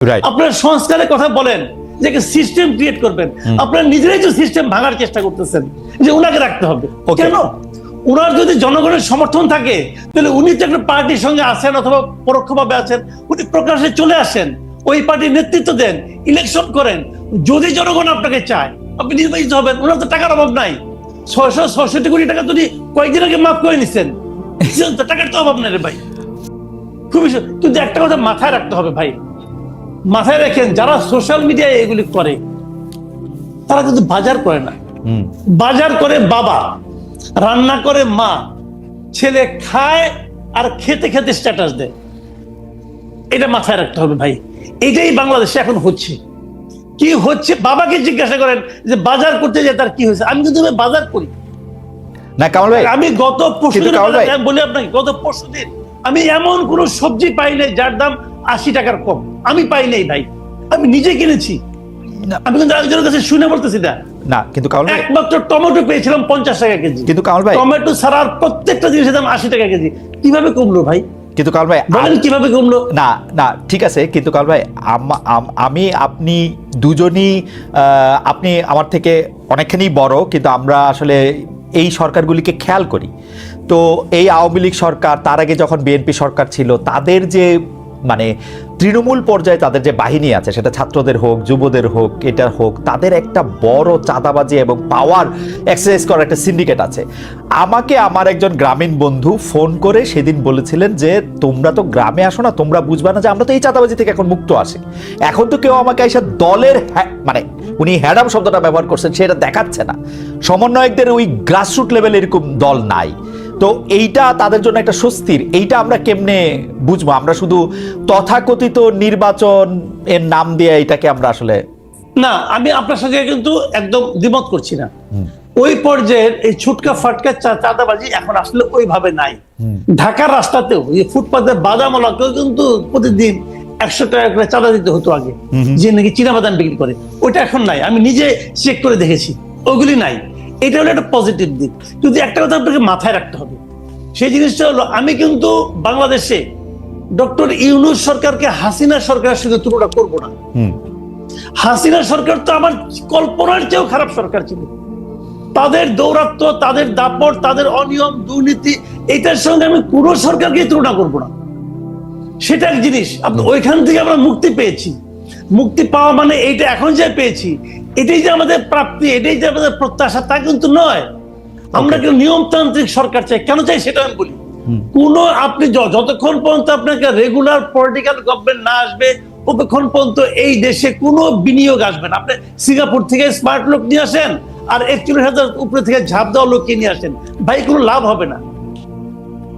আপনার সংস্কারের কথা বলেন যে সিস্টেম ক্রিয়েট করবেন। আপনারা নিজেরাই তো সিস্টেম ভাঙার চেষ্টা করতেছেন যে উনাকে রাখতে হবে। কেন? উনার যদি জনগণের সমর্থন থাকে তাহলে উনি তো একটা পার্টির সঙ্গে আছেন অথবা পরোক্ষভাবে আছেন উনি প্রকাশ্যে চলে আসেন ওই পার্টির নেতৃত্ব দেন ইলেকশন করেন। যদি জনগণ আপনাকে চায় আপনি নির্বাচিত হবেন ওনার তো টাকার অভাব নাই। ছয়শো ছয়ষট্টি কোটি টাকা যদি কয়েকদিন আগে মাফ করে নিচ্ছেন টাকার তো অভাব নাই রে ভাই। খুবই কিন্তু একটা কথা মাথায় রাখতে হবে ভাই। মাথায় রাখেন যারা সোশ্যাল মিডিয়ায় এগুলি করে তারা কিন্তু বাজার করে না। বাজার করে বাবা রান্না করে মা ছেলে খায় আর খেতে খেতে স্ট্যাটাস দেয়। এটা মাথায় রাখতে হবে ভাই। এটাই বাংলাদেশে এখন হচ্ছে। কি হচ্ছে? বাবাকে জিজ্ঞাসা করেন যে বাজার করতে যে তার কি হয়েছে? আমি কিন্তু বাজার করি। না কামাল ভাই আমি গত পরশু দিন আমি বলি আপনাকে গত পরশু দিন আমি এমন কোন সবজি পাই নাই যার দাম আশি টাকার কম। আমি পাই নাই ভাই। আমি নিজে কিনেছি। আমি কিন্তু কাছে শুনে বলতেছি না না কিন্তু কামাল ভাই একমাত্র টমেটো পেয়েছিলাম পঞ্চাশ টাকা কেজি। কিন্তু কামাল ভাই টমেটো ছাড়া আর প্রত্যেকটা জিনিসের দাম আশি টাকা কেজি। কীভাবে কমলো ভাই? কিন্তু কামাল ভাই বলেন কীভাবে কমলো? না না ঠিক আছে কিন্তু কাল ভাই আম- আপনি দুজনই আপনি আমার থেকে অনেকখানি বড় কিন্তু আমরা আসলে এই সরকারগুলিকে খেয়াল করি। তো এই আওয়ামী লীগ সরকার তার আগে যখন বিএনপি সরকার ছিল তাদের যে মানে তৃণমূল পর্যায়ে তাদের যে বাহিনী আছে, সেটা ছাত্রদের হোক, যুবদের হোক এটা হোক, তাদের একটা বড় চাঁদাবাজি এবং পাওয়ার এক্সারসাইজ করার একটা সিন্ডিকেট আছে। আমাকে আমার একজন গ্রামীণ বন্ধু ফোন করে সেদিন বলেছিলেন যে, তোমরা তো গ্রামে আসো না, তোমরা বুঝবে না যে আমরা তো এই চাঁদাবাজি থেকে এখন মুক্ত আসি এখন তো কেউ আমাকে এসে দলের মানে উনি হ্যাডাম শব্দটা ব্যবহার করছেন, সেটা দেখাচ্ছে না। সমন্বয়কদের ওই গ্রাসরুট লেভেল এরকম দল নাই। তো এইটা তাদের জন্য একটা স্বস্তির। এইটা আমরা কেমনে বুঝব? আমরা শুধু তথাকথিত নির্বাচন এর নাম দিয়ে এটাকে আমরা আসলে না আমি আপনার সঙ্গে কিন্তু একদম দ্বিমত করছি না। ওই পর্যায়ের এই ছুটকা ফাটকা চাঁদাবাজি এখন আসলে ওইভাবে নাই। ঢাকার রাস্তাতেও এই ফুটপাতের বাদামলাকেও কিন্তু প্রতিদিন একশো টাকা করে চাঁদা দিতে হতো আগে। যে নাকি চীনা বাদাম বিক্রি করে। ওইটা এখন নাই। আমি নিজে চেক করে দেখেছি। ওগুলি নাই। এটা হলো একটা পজিটিভ দিক। কিন্তু একটা কথা আপনাকে মাথায় রাখতে হবে। সেই জিনিসটা হলো আমি কিন্তু বাংলাদেশে ডক্টর ইউনুস সরকারকে হাসিনা সরকারের সঙ্গে তুলনা করব না। হাসিনা সরকার তো আমার কল্পনার চেয়েও খারাপ সরকার ছিল। তাদের দৌরাত্ম তাদের দাপট তাদের অনিয়ম দুর্নীতি এটার সঙ্গে আমি কোনো সরকারকে তুলনা করব না। সেটা এক জিনিস আপনি ওইখান থেকে আমরা মুক্তি পেয়েছি। মুক্তি পাওয়া মানে এইটা এখন যে পেয়েছি এটাই যে আমাদের প্রাপ্তি এটাই যে আমাদের প্রত্যাশা তা কিন্তু নয়। আমরা কিন্তু নিয়মতান্ত্রিক সরকার চাই। কেন চাই সেটা আমি বলি। কোন আপনি যতক্ষণ পর্যন্ত আপনাকে রেগুলার পলিটিক্যাল গভর্নমেন্ট না আসবে ততক্ষণ পর্যন্ত এই দেশে কোনো বিনিয়োগ আসবে না। আপনি সিঙ্গাপুর থেকে স্মার্ট লোক নিয়ে আসেন আর একচল্লিশ হাজার উপরে থেকে ঝাঁপ দেওয়া লোককে নিয়ে আসেন ভাই কোনো লাভ হবে না।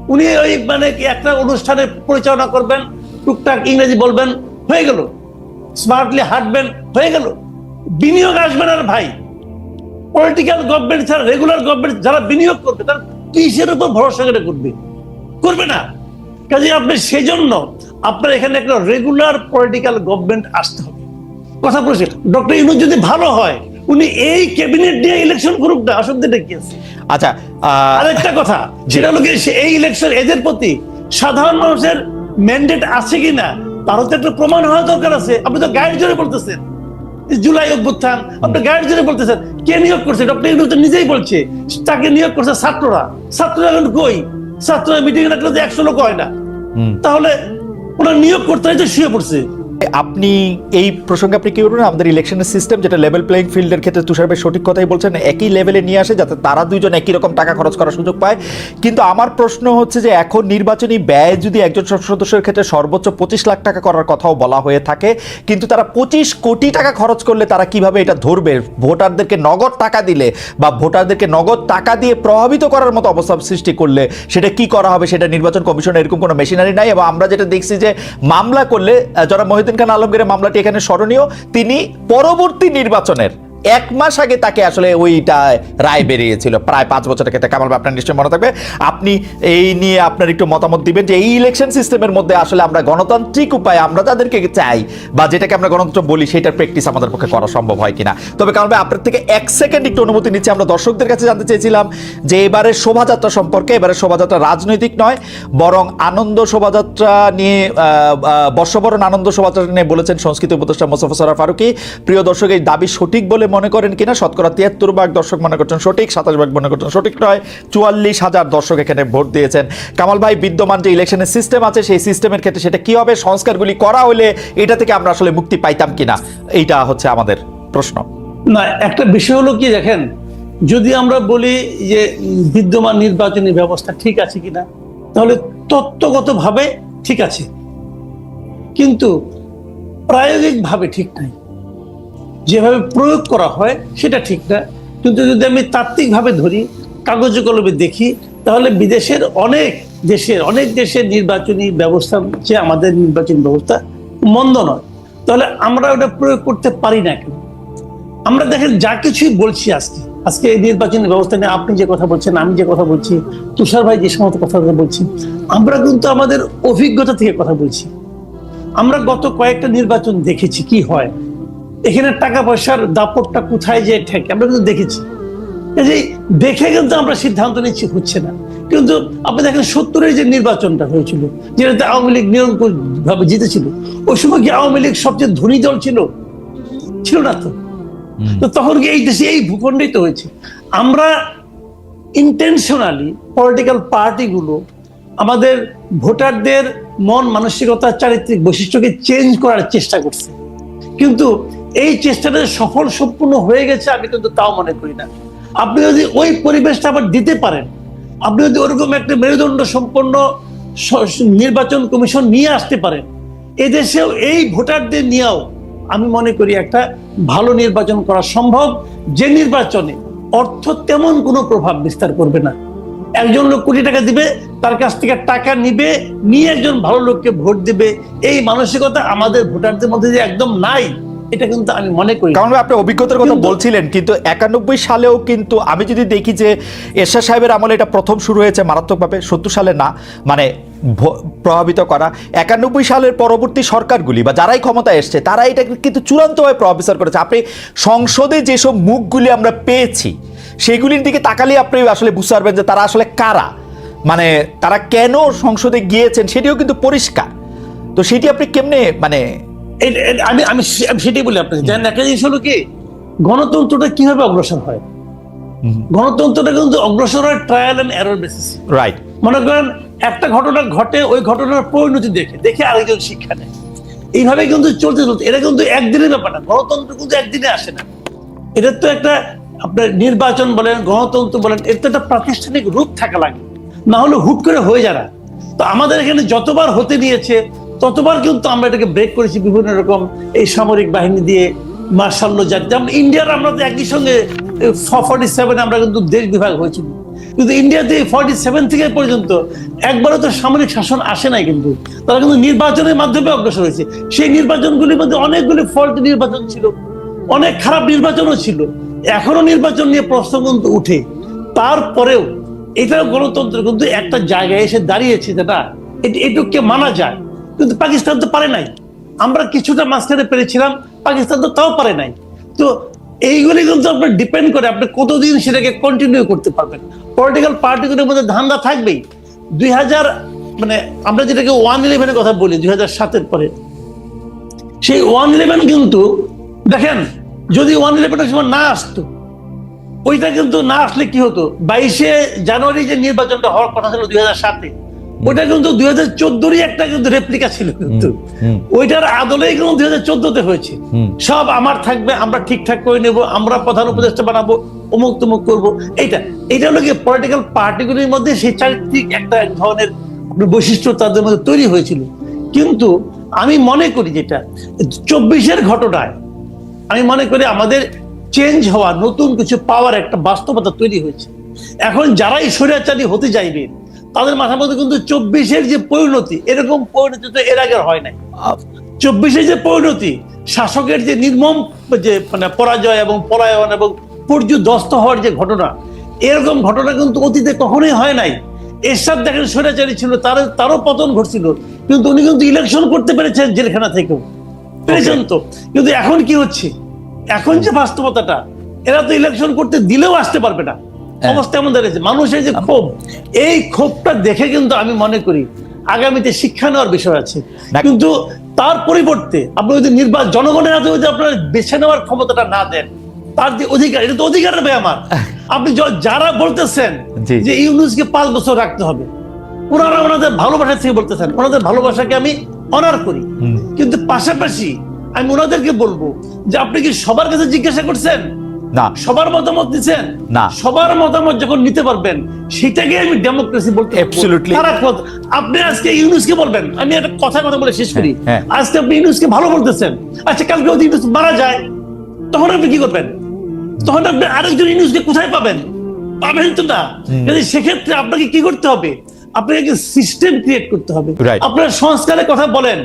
উনি ওই মানে কি একটা অনুষ্ঠানে পরিচালনা করবেন টুকটাক ইংরেজি বলবেন হয়ে গেল। স্মার্টলি হাঁটবেন হয়ে গেল। বিনিয়োগ আসবে না ভাই। পলিটিক্যাল গভর্নমেন্ট ছাড়া রেগুলার গভর্নমেন্ট যারা বিনিয়োগ করবে তারা কিসের উপর ভরসা করে করবে? করবে না। কাজে আপনি সেজন্য আপনার এখানে একটা রেগুলার পলিটিক্যাল গভর্নমেন্ট আসতে হবে। কথা বলছি ডক্টর ইউনুস যদি ভালো হয় উনি এই ক্যাবিনেট দিয়ে ইলেকশন করুক না অসুবিধাটা কি আছে? আচ্ছা আরেকটা কথা সেটা হলো সে- এই ইলেকশন এদের প্রতি সাধারণ মানুষের ম্যান্ডেট আছে কিনা তারও তো একটা প্রমাণ হওয়া দরকার আছে। আপনি তো গাইড জোরে বলতেছেন। জুলাই অভ্যুত্থান আপনি গাইড জন্য বলতেছেন কে নিয়োগ করছে? ডক্টর ইউনুস তো নিজেই বলছে তাকে নিয়োগ করছে ছাত্ররা। ছাত্ররা এখন কই? ছাত্ররা মিটিং রাখলে তো একশো লোক হয় না। তাহলে ওনার নিয়োগ করতে হয় শুয়ে পড়ছে। আপনি এই প্রসঙ্গে আপনি কি বলবেন? আমাদের ইলেকশনের সিস্টেম যেটা লেভেল প্লেইং ফিল্ডের ক্ষেত্রে তুষার ভাই সঠিক কথাই বলছেন, একই লেভেলে নিয়ে আসে যাতে তারা দুইজন একই রকম টাকা খরচ করার সুযোগ পায়। কিন্তু আমার প্রশ্ন হচ্ছে যে এখন নির্বাচনী ব্যয় যদি একজন সদস্যের ক্ষেত্রে সর্বোচ্চ পঁচিশ লাখ টাকা করার কথাও বলা হয়ে থাকে, কিন্তু তারা পঁচিশ কোটি টাকা খরচ করলে তারা কীভাবে এটা ধরবে? ভোটারদেরকে নগদ টাকা দিলে বা ভোটারদেরকে নগদ টাকা দিয়ে প্রভাবিত করার মতো অবস্থা সৃষ্টি করলে সেটা কি করা হবে? সেটা নির্বাচন কমিশনের এরকম কোনো মেশিনারি নাই এবং আমরা যেটা দেখছি যে মামলা করলে যারা মহিউদ্দিন খান আলমগীরের মামলাটি এখানে স্মরণীয়। তিনি পরবর্তী নির্বাচনের এক মাস আগে তাকে আসলে ওইটা রায় বেরিয়েছিল। প্রায় পাঁচ বছরের ক্ষেত্রে কামাল আপনার নিশ্চয়ই মনে থাকবে। আপনি এই নিয়ে আপনার একটু মতামত দিবেন যে এই ইলেকশন সিস্টেমের মধ্যে আসলে আমরা গণতান্ত্রিক উপায়ে আমরা তাদেরকে চাই বা যেটাকে আমরা গণতন্ত্র বলি, সেটার প্র্যাকটিস আমাদের পক্ষে করা সম্ভব হয় কিনা। তবে কামাল ভাই, আপনার থেকে এক সেকেন্ড একটু অনুমতি নিচ্ছি। আমরা দর্শকদের কাছে জানতে চেয়েছিলাম যে এবারের শোভাযাত্রা সম্পর্কে এবারের শোভাযাত্রা রাজনৈতিক নয়, বরং আনন্দ শোভাযাত্রা নিয়ে বর্ষবরণ আনন্দ শোভাযাত্রা নিয়ে বলেছেন সংস্কৃতি উপদেষ্টা মোস্তফা সরার ফারুকি। প্রিয় দর্শক, এই দাবি সঠিক বলে মনে করেন কিনা? শতকরা তিয়াত্তর ভাগ দর্শক মনে করছেন সঠিক, সাতাশ ভাগ মনে করছেন সঠিক নয়, চুয়াল্লিশ হাজার দর্শক এখানে ভোট দিয়েছেন। কামাল ভাই, বিদ্যমান যে ইলেকশনের সিস্টেম আছে, সেই সিস্টেমের ক্ষেত্রে সেটা কি হবে? সংস্কারগুলি করা হলে এটা থেকে আমরা আসলে মুক্তি পাইতাম কিনা? এইটা হচ্ছে আমাদের প্রশ্ন। না, একটা বিষয় হলো কি দেখেন, যদি আমরা বলি যে বিদ্যমান নির্বাচনী ব্যবস্থা ঠিক আছে কিনা, তাহলে তত্ত্বগতভাবে ঠিক আছে। কিন্তু প্রায়োগিকভাবে ঠিক নাই। যেভাবে প্রয়োগ করা হয়, সেটা ঠিক না। কিন্তু যদি আমি তাত্ত্বিকভাবে ধরি, কাগজে কলমে দেখি, তাহলে বিদেশের অনেক দেশের অনেক দেশের নির্বাচনী ব্যবস্থা যে আমাদের নির্বাচন ব্যবস্থা মন্দ নয়। তাহলে আমরা ওটা প্রয়োগ করতে পারি না কেন? আমরা দেখেন, যা কিছুই বলছি আজকে আজকে এই নির্বাচনী ব্যবস্থা নিয়ে আপনি যে কথা বলছেন, আমি যে কথা বলছি, তুষার ভাই যে সমস্ত কথা বলছি, আমরা কিন্তু আমাদের অভিজ্ঞতা থেকে কথা বলছি। আমরা গত কয়েকটা নির্বাচন দেখেছি কি হয়। এখানে টাকা পয়সার দাপটটা কোথায় যে ঠেকে? আমরা কিন্তু দেখেছি। কাজেই দেখে কিন্তু আমরা সিদ্ধান্ত নিচ্ছি হচ্ছে না। কিন্তু আপনি দেখেন সত্তরের যে নির্বাচনটা হয়েছিল যেটাতে আওয়ামী লীগ নিরঙ্কুশ ভাবে জিতেছিল ওই সময় কি আওয়ামী লীগ সবচেয়ে ধনী দল ছিল? ছিল না তো। তো তখন কি এই দেশে এই ভূখণ্ডেই তো হয়েছে? আমরা ইন্টেনশনালি পলিটিক্যাল পার্টিগুলো আমাদের ভোটারদের মন মানসিকতা চারিত্রিক বৈশিষ্ট্যকে চেঞ্জ করার চেষ্টা করছে। কিন্তু এই চেষ্টাটা সফল সম্পূর্ণ হয়ে গেছে, আমি কিন্তু তাও মনে করি না। আপনি যদি ওই পরিবেশটা আবার দিতে পারেন, আপনি যদি ওরকম একটা মেরুদণ্ড সম্পন্ন নির্বাচন কমিশন নিয়ে আসতে পারেন, এদেশেও এই ভোটারদের নিয়েও আমি মনে করি একটা ভালো নির্বাচন করা সম্ভব। যে নির্বাচনে অর্থ তেমন কোনো প্রভাব বিস্তার করবে না। একজন লোক কোটি টাকা দিবে, তার কাছ থেকে টাকা নিবে, নিয়ে একজন ভালো লোককে ভোট দিবে, এই মানসিকতা আমাদের ভোটারদের মধ্যে যে একদম নাই। এটা কিন্তু আমি মনে করি। কারণ আপনি অভিজ্ঞতার কথা বলছিলেন কিন্তু একানব্বই সালেও কিন্তু আমি যদি দেখি যে এরশাদ সাহেবের আমলে এটা প্রথম শুরু হয়েছে মারাত্মকভাবে সত্তর সালে না মানে প্রভাবিত করা। একানব্বই সালের পরবর্তী সরকারগুলি বা যারাই ক্ষমতায় এসছে তারা এটা কিন্তু চূড়ান্তভাবে প্রভাবিত করেছে। আপনি সংসদে যেসব মুখগুলি আমরা পেয়েছি সেগুলির দিকে তাকালে আপনি আসলে বুঝতে পারবেন যে তারা আসলে কারা। মানে তারা কেন সংসদে গিয়েছেন সেটিও কিন্তু পরিষ্কার। তো সেটি আপনি কেমনে মানে আমি আমি আমি সেটাই বলি আপনাকে। জানেন একটা জিনিস হলো কি? গণতন্ত্রটা কীভাবে অগ্রসর হয়? গণতন্ত্রটা কিন্তু অগ্রসর হয় trial and error basis right মনে করেন একটা ঘটনা ঘটে ওই ঘটনার পরিণতি দেখে দেখে আরেকজন শিক্ষা নেয়। এইভাবে কিন্তু চলতে চলতে এটা কিন্তু একদিনের ব্যাপার না। গণতন্ত্র কিন্তু একদিনে আসে না। এটা তো একটা আপনার নির্বাচন বলেন গণতন্ত্র বলেন এর তো একটা প্রাতিষ্ঠানিক রূপ থাকা লাগে। না হলে হুট করে হয়ে যারা। তো আমাদের এখানে যতবার হতে নিয়েছে ততবার কিন্তু আমরা এটাকে ব্রেক করেছি বিভিন্ন রকম এই সামরিক বাহিনী দিয়ে মার্শাল্য জাতি যেমন ইন্ডিয়ার আমরা তো একই সঙ্গে ফর্টি সেভেন আমরা কিন্তু দেশ বিভাগ হয়েছিল কিন্তু ইন্ডিয়াতে ফর্টি সেভেন থেকে পর্যন্ত একবারও তো সামরিক শাসন আসে নাই কিন্তু। তারা কিন্তু নির্বাচনের মাধ্যমে অগ্রসর হয়েছে। সেই নির্বাচনগুলির মধ্যে অনেকগুলি ফল্ট নির্বাচন ছিল। অনেক খারাপ নির্বাচনও ছিল। এখনও নির্বাচন নিয়ে প্রশ্ন কিন্তু উঠে। তারপরেও এটাও গণতন্ত্র কিন্তু একটা জায়গায় এসে দাঁড়িয়েছে যেটা এট- এটুকুকে মানা যায়। কিন্তু পাকিস্তান তো পারে নাই। আমরা কিছুটা মাঝখানে পেরেছিলাম, পাকিস্তান তো তাও পারে নাই। তো এইগুলি কিন্তু আপনার ডিপেন্ড করে আপনি কতদিন সেটাকে কন্টিনিউ করতে পারবেন। পলিটিক্যাল পার্টিগুলোর মধ্যে ধান্দা থাকবেই। দুই হাজার মানে আমরা যেটাকে ওয়ান ইলেভেনের কথা বলি, দুই হাজার সাতের পরে। সেই ওয়ান ইলেভেন কিন্তু, দেখেন, যদি ওয়ান ইলেভেনের সময় না আসতো, ওইটা কিন্তু না আসলে কি হতো? বাইশে জানুয়ারি যে নির্বাচনটা হওয়ার কথা ছিল দুই হাজার সাতে। ওইটা কিন্তু দুই হাজার চোদ্দোরই একটা কিন্তু রেপ্লিকা ছিল কিন্তু। ওইটার আদলেই কিন্তু দুই হাজার চোদ্দতে হয়েছে। সব আমার থাকবে আমরা ঠিকঠাক করে নেব আমরা প্রধান উপদেষ্টা বানাবো অমুক তমুক করব। এইটা এটা হলো কি পলিটিক্যাল পার্টিগুলির মধ্যে সেই চারিত্রিক একটা এক ধরনের বৈশিষ্ট্য তাদের মধ্যে তৈরি হয়েছিল। কিন্তু আমি মনে করি যেটা চব্বিশের ঘটনায় আমি মনে করি আমাদের চেঞ্জ হওয়া নতুন কিছু পাওয়ার একটা বাস্তবতা তৈরি হয়েছে। এখন যারাই স্বৈরাচারী হতে চাইবে তাদের মাথার মধ্যে কিন্তু চব্বিশের যে পরিণতি এরকম পরিণতি তো এর আগে হয় নাই। চব্বিশে যে পরিণতি শাসকের যে নির্মম যে মানে পরাজয় এবং পলায়ন এবং পর্যুদস্ত হওয়ার যে ঘটনা এরকম ঘটনা কিন্তু অতীতে কখনোই হয় নাই। এরশাদ দেখেন স্বৈরাচারী ছিল তার তারও পতন ঘটছিল কিন্তু উনি কিন্তু ইলেকশন করতে পেরেছেন জেলখানা থেকেও। পেরেছেন তো? কিন্তু এখন কি হচ্ছে? এখন যে বাস্তবতাটা এরা তো ইলেকশন করতে দিলেও আসতে পারবে না। অবস্থা এমন দাঁড়িয়েছে মানুষের যে ক্ষোভ এই ক্ষোভটা দেখে কিন্তু আমি মনে করি আগামীতে শিক্ষা নেওয়ার বিষয় আছে। কিন্তু তার পরিবর্তে আপনি যদি নির্বাচন জনগণের হাতে যদি আপনার বেছে নেওয়ার ক্ষমতাটা না দেন তার যে অধিকার এটা তো অধিকার হবে আমার। আপনি যারা বলতেছেন যে ইউনুসকে পাঁচ বছর রাখতে হবে ওনারা ওনাদের ভালোবাসা থেকে বলতেছেন ওনাদের ভালোবাসাকে আমি অনার করি। কিন্তু পাশাপাশি আমি ওনাদেরকে বলব যে আপনি কি সবার কাছে জিজ্ঞাসা করছেন? না। সবার মতামত দিচ্ছেন? না। সবার মতামত যখন নিতে পারবেন সেটাকে আমি ডেমোক্রেসি বলতে কত- আপনি আজকে ইউনুসকে বলবেন। আমি একটা কথা কথা বলে শেষ করি। হ্যাঁ, হ্যাঁ। আজকে আপনি ইউনুসকে ভালো বলতেছেন। আচ্ছা কালকে যদি ইউনুস মারা যায় তখন আপনি কি করবেন? তখন আপনি আরেকজন ইউনুসকে কোথায় পাবেন? পাবেন তো না। যদি সেক্ষেত্রে আপনাকে কি করতে হবে? আপনাকে সিস্টেম ক্রিয়েট করতে হবে. আপনার সংস্কারের কথা বলেন।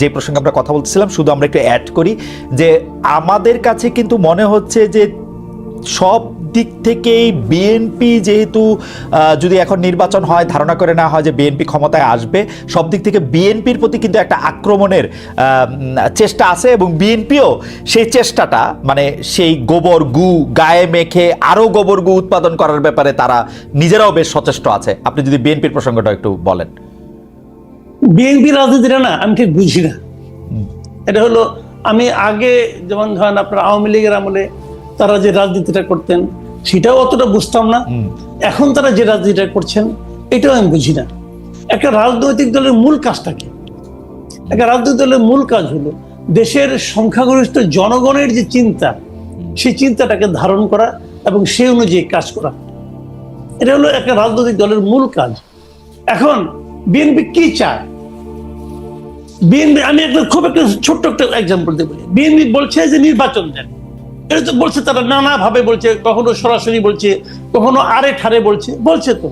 যে প্রসঙ্গে আমরা কথা বলছিলাম শুধু আমরা একটু অ্যাড করি যে আমাদের কাছে কিন্তু মনে হচ্ছে যে সব দিক থেকেই বিএনপি যেহেতু যদি এখন নির্বাচন হয়, ধারণা করে না হয় যে বিএনপি ক্ষমতায় আসবে, সব দিক থেকে বিএনপির প্রতি কিন্তু একটা আক্রমণের চেষ্টা আছে এবং বিএনপিও সেই চেষ্টাটা মানে সেই গোবর গু গায়ে মেখে আরও গোবর গু উৎপাদন করার ব্যাপারে তারা নিজেরাও বেশ সচেষ্ট আছে। আপনি যদি বিএনপির প্রসঙ্গটা একটু বলেন। বিএনপি রাজনীতিটা না আমি ঠিক বুঝি না। এটা হলো আমি আগে যেমন ধরেন আপনার আওয়ামী লীগের আমলে তারা যে রাজনীতিটা করতেন সেটাও অতটা বুঝতাম না। এখন তারা যে রাজনীতিটা করছেন এটাও আমি বুঝি না। একটা রাজনৈতিক দলের মূল কাজটা কি? একটা রাজনৈতিক দলের মূল কাজ হলো দেশের সংখ্যাগরিষ্ঠ জনগণের যে চিন্তা সেই চিন্তাটাকে ধারণ করা এবং সে অনুযায়ী কাজ করা। এটা হলো একটা রাজনৈতিক দলের মূল কাজ। এখন বিএনপি কি চায়? বিএনপি আমি একটা খুব একটা ছোট্ট একটা এক্সাম্পল দেবো। বিএনপি বলছে যে নির্বাচন দেন। এটা তো বলছে তারা নানা ভাবে বলছে কখনো সরাসরি বলছে কখনো আরে ঠারে বলছে বলছে তো।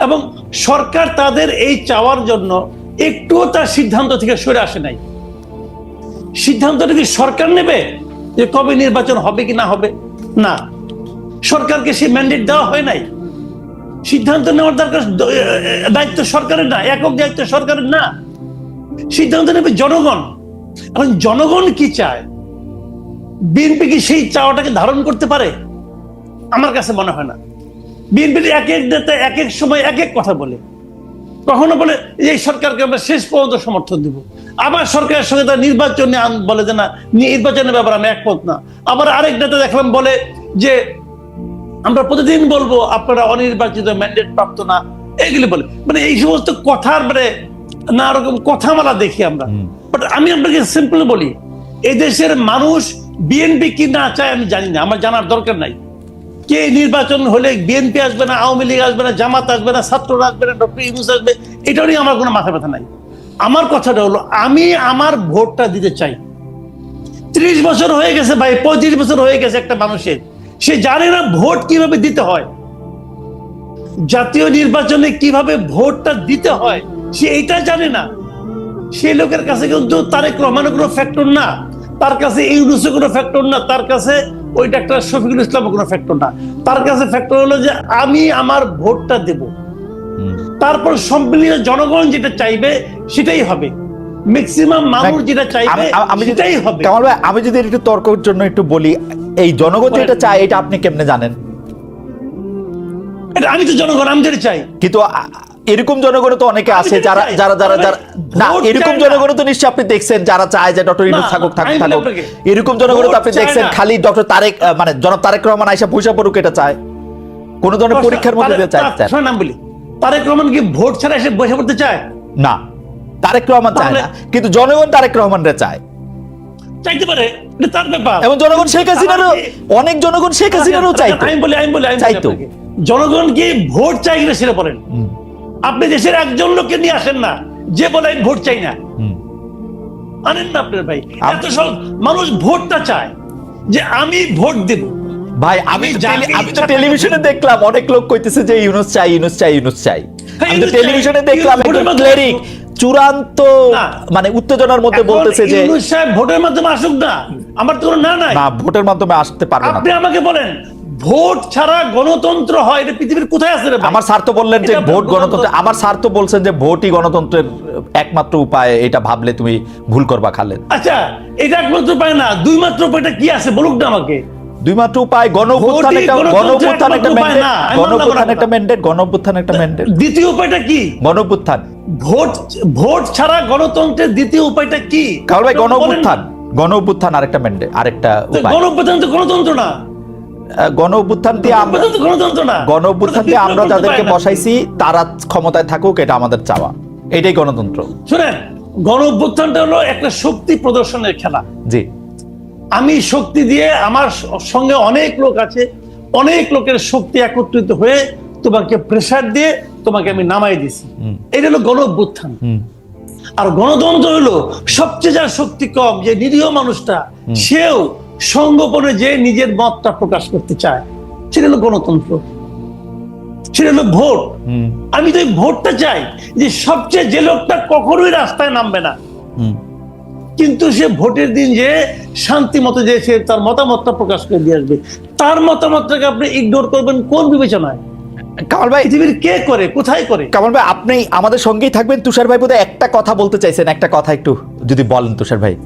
এবং সরকার তাদের এই চাওয়ার জন্য একটুও তার সিদ্ধান্ত থেকে সরে আসে নাই। সিদ্ধান্তটা কি সরকার নেবে যে কবে নির্বাচন হবে কি না হবে? না। সরকারকে সেই ম্যান্ডেট দেওয়া হয় নাই। সিদ্ধান্ত নেওয়ার দরকার দায়িত্ব সরকারের না একক দায়িত্ব সরকারের না। সিদ্ধান্ত নেবে জনগণ। এখন জনগণ কি চায়? বিএনপি কি সেই চাওয়াটাকে ধারণ করতে পারে? আমার কাছে মনে হয় না। বিএনপির এক এক নেতা এক এক সময় এক এক কথা বলে। কখনো বলে, এই সরকারকে আমরা শেষ পর্যন্ত সমর্থন দিব। আবার সরকারের সঙ্গে তার নির্বাচনে বলে যে, না, নির্বাচনের ব্যাপারে আমি একমত না। আবার আরেক নেতা দেখলাম বলে যে, আমরা প্রতিদিন বলব, আপনারা অনির্বাচিত ম্যান্ডেট প্রাপ্ত না। এইগুলি বলে। মানে এই সমস্ত কথার মানে না রকম কথামালা দেখি আমরা। বাট আমি আপনাকে সিম্পল বলি এই দেশের মানুষ বিএনপি কি না চায় আমি জানি না আমার জানার দরকার নাই। কে নির্বাচন হলে বিএনপি আসবে না আওয়ামী লীগ আসবে না জামাত আসবে না ছাত্ররা আসবে না ডক্টর ইউনুস আসবে এটা নিয়ে আমার কোনো মাথা ব্যথা নাই। আমার কথাটা হলো আমি আমার ভোটটা দিতে চাই। ত্রিশ বছর হয়ে গেছে ভাই পঁয়ত্রিশ বছর হয়ে গেছে একটা মানুষের। সে জানে না ভোট কীভাবে দিতে হয়। জাতীয় নির্বাচনে কীভাবে ভোটটা দিতে হয়। সে এটা জানে না। সে লোকের কাছে কিন্তু তারেক রহমানের কোনো ফ্যাক্টর না। তার কাছে ইউনুসের কোনো ফ্যাক্টর না। তার কাছে ওই ডাক্তার শফিকুল ইসলামের কোনো ফ্যাক্টর না। তার কাছে ফ্যাক্টর হলো যে আমি আমার ভোটটা দেব। তারপর সম্মিলিত জনগণ যেটা চাইবে সেটাই হবে। ম্যাক্সিমাম মানুষ যেটা চাইবে আমি- সেটাই হবে। কামাল ভাই আমি যদি একটু তর্কের জন্য একটু বলি এই জনগণ যেটা চায় এটা আপনি কেমনে জানেন? এটা আমি তো জনগণ আমি যেটা চাই। কিন্তু এরকম জনগণ তো অনেকে আছে যারা যারা যারা যারা না এরকম জনগণ তো নিশ্চয়ই আপনি দেখছেন যারা চায় যে ডক্টর ইউনুস থাকুক থাকুক থাকুক। এরকম জনগণ তো আপনি দেখছেন খালি ডক্টর তারেক মানে জনাব তারেক রহমান আইসা পয়সা পড়ুক এটা চায়। কোন ধরনের পরীক্ষার মধ্যে দিয়ে চায়? নাম বলি তারেক রহমান কি ভোট ছাড়া এসে বসে পড়তে চায়? না তারেক রহমান চায় না। কিন্তু জনগণ তারেক রহমানরে চায়। চাইতে পারে এটা তার ব্যাপার। এবং জনগণ শেখ হাসিনারও অনেক জনগণ শেখ হাসিনারও চাইতো। আমি বলি আমি বলি আমি চাইতো। জনগণ কি ভোট চাই কিনা সেটা বলেন। আপনি দেশের একজন লোককে নিয়ে আসেন না যে বলে আমি ভোট চাই না। আনেন না আপনার ভাই। এত সব মানুষ ভোটটা চায় যে আমি ভোট দেব। ভাই আমি টেলি- আমি তো টেলিভিশনে দেখলাম অনেক লোক কইতেছে যে ইউনুস চাই ইউনুস চাই ইউনুস চাই। হ্যাঁ, আমি তো টেলিভিশনে দেখলাম একজন ক্লেরিক চূড়ান্ত মানে উত্তেজনার মধ্যে বলতেছে যে ইউনূস সাহেব ভোটের মাধ্যমে আসুক না আমার তো কোনো না নাই। না ভোটের মাধ্যমে আসতে পারবে না। আপনি আমাকে বলেন ভোট ছাড়া গণতন্ত্র হয় এটা পৃথিবীর কোথায় আছে আমার স্যার তো বললেন যে ভোট গণতন্ত্র- আমার স্যার তো বলছেন যে ভোটই গণতন্ত্রের একমাত্র উপায় এটা ভাবলে তুমি ভুল করবা খালেদ। আচ্ছা এটা একমাত্র পায় না দুই মাত্র উপায়টা কি আছে বলুক না আমাকে? দুই মাত্র উপায় গণ অভ্যুত্থান ভোটই একটা গণ গণতন্ত্রের অভ্যুত্থান একটা ম্যান্ডেট না, আমি গণ অভ্যুত্থান একটা ম্যান্ডেট গণ অভ্যুত্থান একটা ম্যান্ডেট দ্বিতীয় উপায়টা কি? গণ অভ্যুত্থান ভোট ভোট ছাড়া গণতন্ত্রের দ্বিতীয় উপায়টা কি? কারণ ভাই গণ বলেন। না। অভ্যুত্থান গণ আরেকটা ম্যান্ডেট আরেকটা উপায়। গণঅভ্যুত্থান তো গণতন্ত্র না। গণ অভ্যুত্থান দিয়ে আমরা গণ অভ্যুত্থান দিয়ে আমরা যাদেরকে বসাইছি তারা ক্ষমতায় থাকুক এটা আমাদের চাওয়া। এটাই গণতন্ত্র। শুনেন গণ অভ্যুত্থানটা হলো একটা শক্তি প্রদর্শনের খেলা। জি। আমি শক্তি দিয়ে আমার সঙ্গে অনেক লোক আছে অনেক লোকের শক্তি একত্রিত হয়ে তোমাকে প্রেসার দিয়ে তোমাকে আমি নামাই দিছি। এটা হলো গণ অভ্যুত্থান আর গণতন্ত্র হলো সবচেয়ে যার শক্তি কম যে নিরীহ মানুষটা সেও সঙ্গোপনে যে নিজের মতটা প্রকাশ করতে চায় সেটা হলো গণতন্ত্র। সেটা হলো ভোট। আমি তো ভোটটা চাই যে সবচেয়ে যে লোকটা কখনোই রাস্তায় নামবে না। কিন্তু সে ভোটের দিন যে শান্তি মতো যে সে তার মতামতটা প্রকাশ করে দিয়ে আসবে তার মতামতটাকে আপনি ইগনোর করবেন কোন বিবেচনায়? কামাল ভাই পৃথিবীর কে করে কোথায় করে? কামাল ভাই আপনি আমাদের সঙ্গেই থাকবেন। তুষার ভাই বোধহয় একটা কথা বলতে চাইছেন। একটা কথা একটু যদি বলেন তুষার ভাই।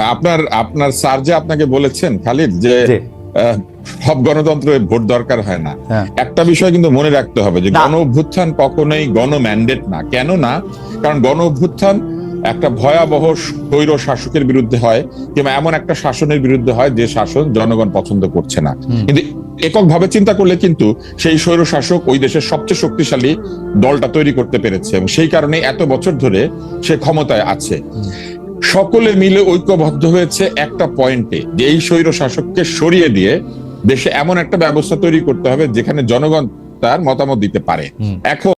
আপনার আপনার স্যার যে আপনাকে বলেছেন খালিদ যে সব গণতন্ত্রে ভোট দরকার হয় না। হ্যাঁ। একটা বিষয় কিন্তু মনে রাখতে হবে যে গণ অভ্যুত্থান কখনোই গণ ম্যান্ডেট না। কেন না? কারণ গণ অভ্যুত্থান একটা ভয়াবহ স্বৈর শাসকের বিরুদ্ধে হয় কিংবা এমন একটা শাসনের বিরুদ্ধে হয় যে শাসন জনগণ পছন্দ করছে না। কিন্তু এককভাবে চিন্তা করলে কিন্তু সেই স্বৈর শাসক ওই দেশের সবচেয়ে শক্তিশালী দলটা তৈরি করতে পেরেছে এবং সেই কারণে এত বছর ধরে সে ক্ষমতায় আছে। সকলে মিলে ঐক্যবদ্ধ হয়েছে একটা পয়েন্টে যে এই স্বৈর শাসককে সরিয়ে দিয়ে দেশে এমন একটা ব্যবস্থা তৈরি করতে হবে যেখানে জনগণ তার মতামত দিতে পারে। এখন